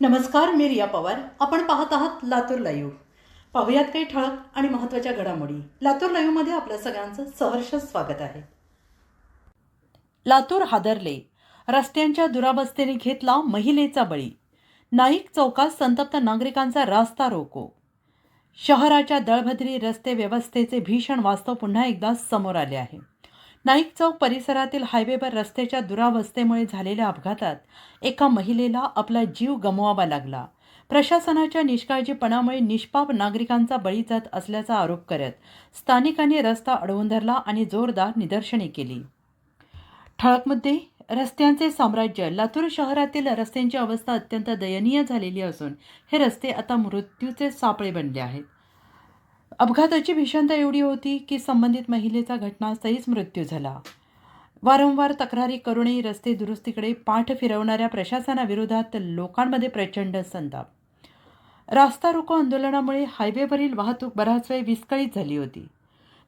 नमस्कार मी रिया पवार. आपण पाहत आहात लातूर लाईव्ह. पाहुयात काही ठळक आणि महत्त्वाच्या घडामोडी. लातूर लाईव्हमध्ये आपल्या सगळ्यांचं सहर्ष स्वागत आहे. लातूर हादरले. रस्त्यांच्या दुरावस्थेने घेतला महिलेचा बळी. नाईक चौकात संतप्त नागरिकांचा रास्ता रोको. शहराच्या दळभद्री रस्ते व्यवस्थेचे भीषण वास्तव पुन्हा एकदा समोर आले आहे. नाईक चौक परिसरातील हायवेवर रस्त्याच्या दुरावस्थेमुळे झालेल्या अपघातात एका महिलेला आपला जीव गमवावा लागला. प्रशासनाच्या निष्काळजीपणामुळे निष्पाप नागरिकांचा बळी जात असल्याचा आरोप करत स्थानिकांनी रस्ता अडवून धरला आणि जोरदार निदर्शने केली. ठळक मुद्दे रस्त्यांचे साम्राज्य लातूर शहरातील रस्त्यांची अवस्था अत्यंत दयनीय झालेली असून हे रस्ते आता मृत्यूचे सापळे बनले आहेत. अपघाताची भीषणता एवढी होती की संबंधित महिलेचा घटनास्थळीच मृत्यू झाला. वारंवार तक्रारी करूनही रस्ते दुरुस्तीकडे पाठ फिरवणाऱ्या प्रशासनाविरोधात लोकांमध्ये प्रचंड संताप. रास्ता रोको आंदोलनामुळे हायवेवरील वाहतूक बराच वेळ विस्कळीत झाली होती.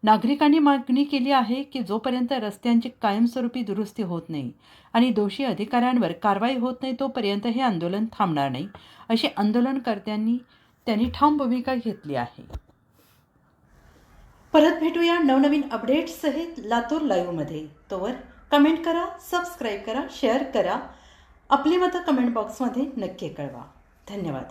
नागरिकांनी मागणी केली आहे की जोपर्यंत रस्त्यांची कायमस्वरूपी दुरुस्ती होत नाही आणि दोषी अधिकाऱ्यांवर कारवाई होत नाही तोपर्यंत हे आंदोलन थांबणार नाही अशी आंदोलनकर्त्यांनी त्यांनी ठाम भूमिका घेतली आहे. परत भेटूया नवनवीन अपडेट्ससहित लातूर लाईव्हमध्ये तोवर कमेंट करा सबस्क्राईब करा शेअर करा. आपली मतं कमेंट बॉक्समध्ये नक्की कळवा. धन्यवाद.